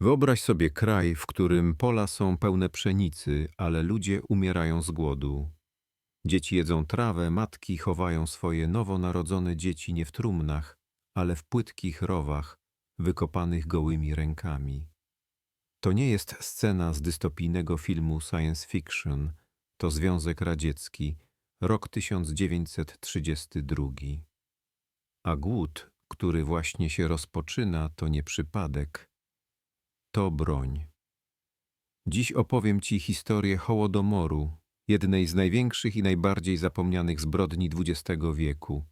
Wyobraź sobie kraj, w którym pola są pełne pszenicy, ale ludzie umierają z głodu. Dzieci jedzą trawę, matki chowają swoje nowonarodzone dzieci nie w trumnach, ale w płytkich rowach, wykopanych gołymi rękami. To nie jest scena z dystopijnego filmu science fiction, to Związek Radziecki, rok 1932. A głód, który właśnie się rozpoczyna, to nie przypadek, to broń. Dziś opowiem Ci historię Hołodomoru, jednej z największych i najbardziej zapomnianych zbrodni XX wieku.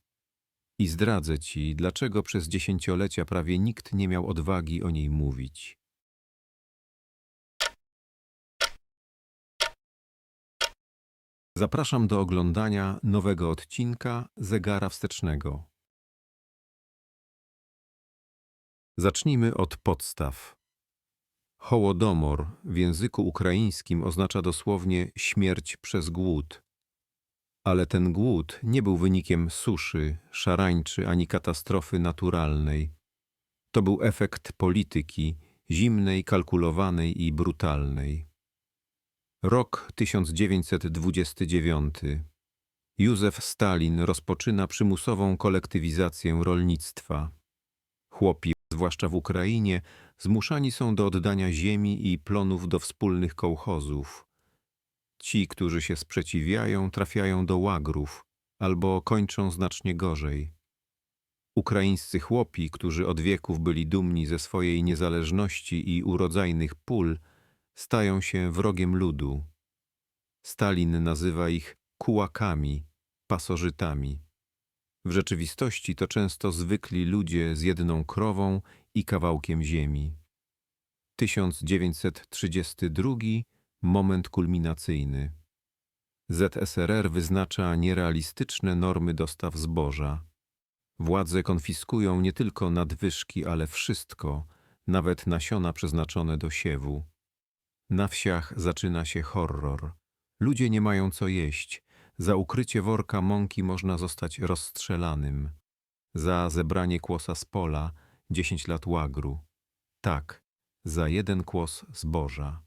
I zdradzę Ci, dlaczego przez dziesięciolecia prawie nikt nie miał odwagi o niej mówić. Zapraszam do oglądania nowego odcinka Zegara Wstecznego. Zacznijmy od podstaw. Hołodomor w języku ukraińskim oznacza dosłownie śmierć przez głód. Ale ten głód nie był wynikiem suszy, szarańczy ani katastrofy naturalnej. To był efekt polityki, zimnej, kalkulowanej i brutalnej. Rok 1929. Józef Stalin rozpoczyna przymusową kolektywizację rolnictwa. Chłopi, zwłaszcza w Ukrainie, zmuszani są do oddania ziemi i plonów do wspólnych kołchozów. Ci, którzy się sprzeciwiają, trafiają do łagrów albo kończą znacznie gorzej. Ukraińscy chłopi, którzy od wieków byli dumni ze swojej niezależności i urodzajnych pól, stają się wrogiem ludu. Stalin nazywa ich kułakami, pasożytami. W rzeczywistości to często zwykli ludzie z jedną krową i kawałkiem ziemi. 1932 moment kulminacyjny. ZSRR wyznacza nierealistyczne normy dostaw zboża. Władze konfiskują nie tylko nadwyżki, ale wszystko, nawet nasiona przeznaczone do siewu. Na wsiach zaczyna się horror. Ludzie nie mają co jeść. Za ukrycie worka mąki można zostać rozstrzelanym. Za zebranie kłosa z pola dziesięć lat łagru. Tak, za jeden kłos zboża.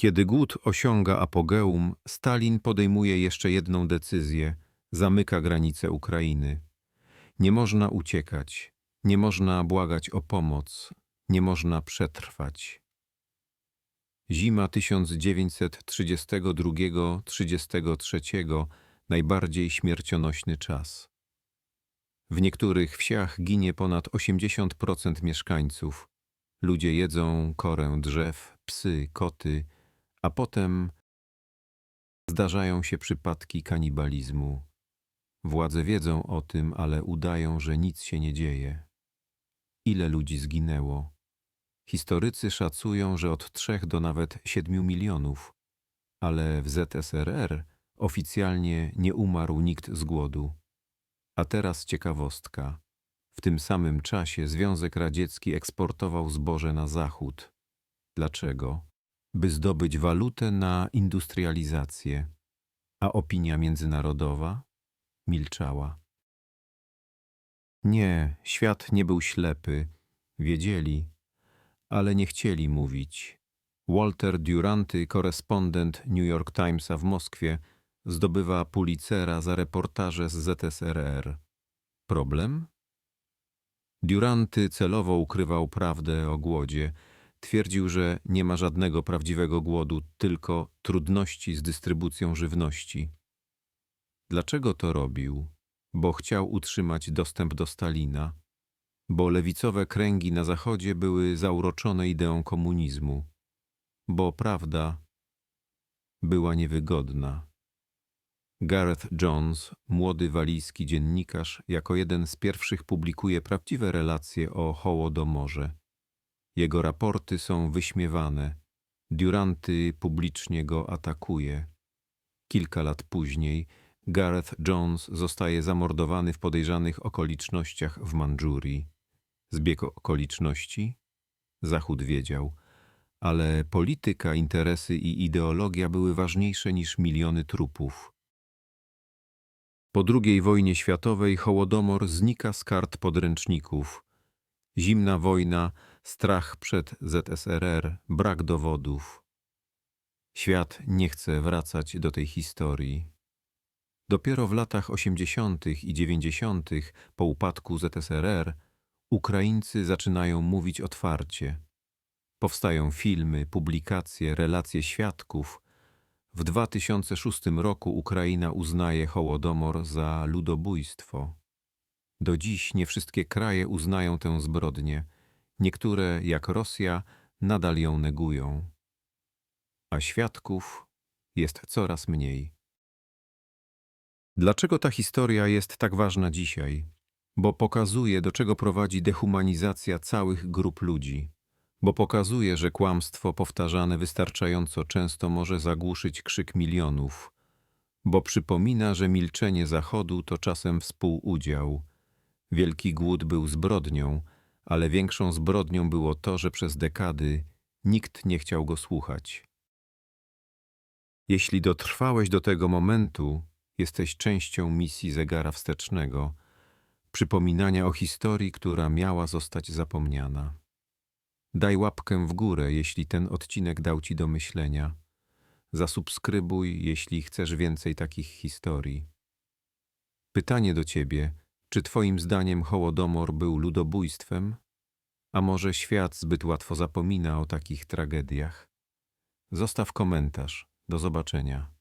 Kiedy głód osiąga apogeum, Stalin podejmuje jeszcze jedną decyzję. Zamyka granice Ukrainy. Nie można uciekać, nie można błagać o pomoc, nie można przetrwać. Zima 1932-33 najbardziej śmiercionośny czas. W niektórych wsiach ginie ponad 80% mieszkańców. Ludzie jedzą korę drzew, psy, koty, a potem zdarzają się przypadki kanibalizmu. Władze wiedzą o tym, ale udają, że nic się nie dzieje. Ile ludzi zginęło? Historycy szacują, że od 3 do nawet 7 milionów, ale w ZSRR oficjalnie nie umarł nikt z głodu. A teraz ciekawostka. W tym samym czasie Związek Radziecki eksportował zboże na zachód. Dlaczego? By zdobyć walutę na industrializację. A opinia międzynarodowa milczała. Nie, świat nie był ślepy. Wiedzieli, ale nie chcieli mówić. Walter Duranty, korespondent New York Timesa w Moskwie, zdobywa Pulitzera za reportaże z ZSRR. Problem? Duranty celowo ukrywał prawdę o głodzie. Twierdził, że nie ma żadnego prawdziwego głodu, tylko trudności z dystrybucją żywności. Dlaczego to robił? Bo chciał utrzymać dostęp do Stalina, bo lewicowe kręgi na Zachodzie były zauroczone ideą komunizmu, bo prawda była niewygodna. Gareth Jones, młody walijski dziennikarz, jako jeden z pierwszych publikuje prawdziwe relacje o Hołodomorze. Jego raporty są wyśmiewane. Duranty publicznie go atakuje. Kilka lat później Gareth Jones zostaje zamordowany w podejrzanych okolicznościach w Mandżurii. Zbieg okoliczności? Zachód wiedział, ale polityka, interesy i ideologia były ważniejsze niż miliony trupów. Po II wojnie światowej Hołodomor znika z kart podręczników. Zimna wojna, strach przed ZSRR, brak dowodów. Świat nie chce wracać do tej historii. Dopiero w latach 80. i 90. po upadku ZSRR Ukraińcy zaczynają mówić otwarcie. Powstają filmy, publikacje, relacje świadków. W 2006 roku Ukraina uznaje Hołodomor za ludobójstwo. Do dziś nie wszystkie kraje uznają tę zbrodnię. Niektóre, jak Rosja, nadal ją negują. A świadków jest coraz mniej. Dlaczego ta historia jest tak ważna dzisiaj? Bo pokazuje, do czego prowadzi dehumanizacja całych grup ludzi. Bo pokazuje, że kłamstwo powtarzane wystarczająco często może zagłuszyć krzyk milionów. Bo przypomina, że milczenie Zachodu to czasem współudział. Wielki głód był zbrodnią, ale większą zbrodnią było to, że przez dekady nikt nie chciał go słuchać. Jeśli dotrwałeś do tego momentu, jesteś częścią misji zegara wstecznego, przypominania o historii, która miała zostać zapomniana. Daj łapkę w górę, jeśli ten odcinek dał ci do myślenia. Zasubskrybuj, jeśli chcesz więcej takich historii. Pytanie do ciebie: czy twoim zdaniem Hołodomor był ludobójstwem? A może świat zbyt łatwo zapomina o takich tragediach? Zostaw komentarz. Do zobaczenia.